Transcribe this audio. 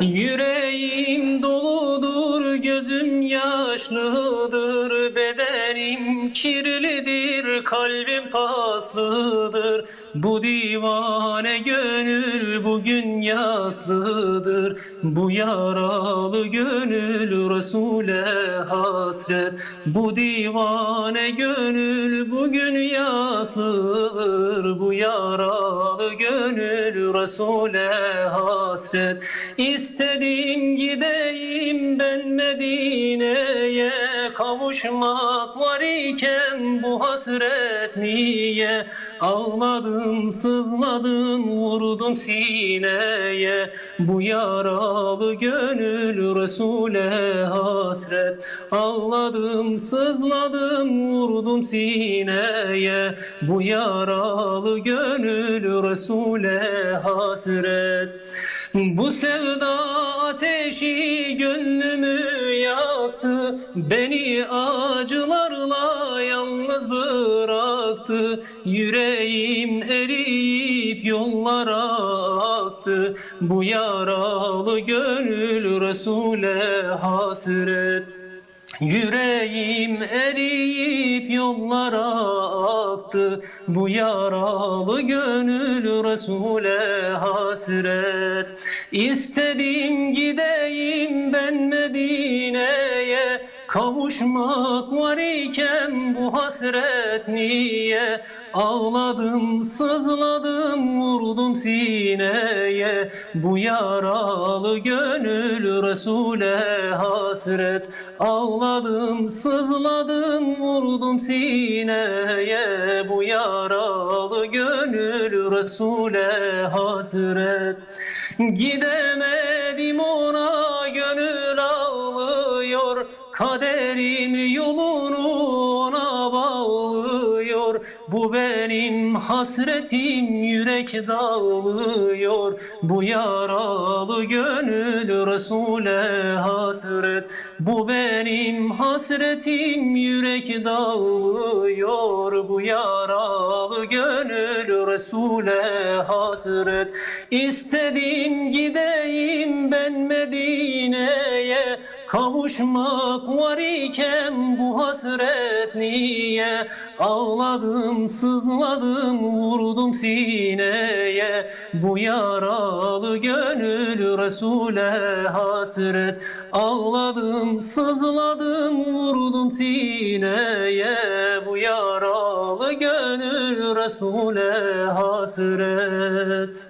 Yüreğim doludur, gözüm yaşlıdır, bedenim kirlidir, kalbim paslıdır. Bu divane gönül bugün yaslıdır, bu yaralı gönül Resul'e hasret. Bu divane gönül bugün yaslıdır, bu yaralı gönül Resul'e hasret. İstedim gideyim ben Medine'ye. Kavuşmak var iken bu hasret niye? Ağladım sızladım vurdum sineye. Bu yaralı gönül Resul'e hasret. Ağladım sızladım vurdum sineye. Bu yaralı gönül Resul'e hasret. Bu sevda ateşi gönlümü yaktı. Beni acılarla yalnız bıraktı. Yüreğim eriyip yollara aktı. Bu yaralı gönül Resul'e hasret Yüreğim eriyip yollara aktı. Bu yaralı gönül Resul'e hasret. İstedim gideyim ben Medine'ye Kavuşmak var iken bu hasret niye? Ağladım sızladım vurdum sineye. Bu yaralı gönül Resul'e hasret. Ağladım sızladım vurdum sineye. Bu yaralı gönül Resul'e hasret. Gidemedim ona Kaderim yolunu ona bağlıyor. Bu benim hasretim yürek dağılıyor Bu yaralı gönül Resul'e hasret. Bu benim hasretim yürek dağılıyor Bu yaralı gönül Resul'e hasret. İstedim gideyim Kavuşmak var iken bu hasret niye? Ağladım sızladım vurdum sineye. Bu yaralı gönül Resul'e hasret. Ağladım sızladım vurdum sineye. Bu yaralı gönül Resul'e hasret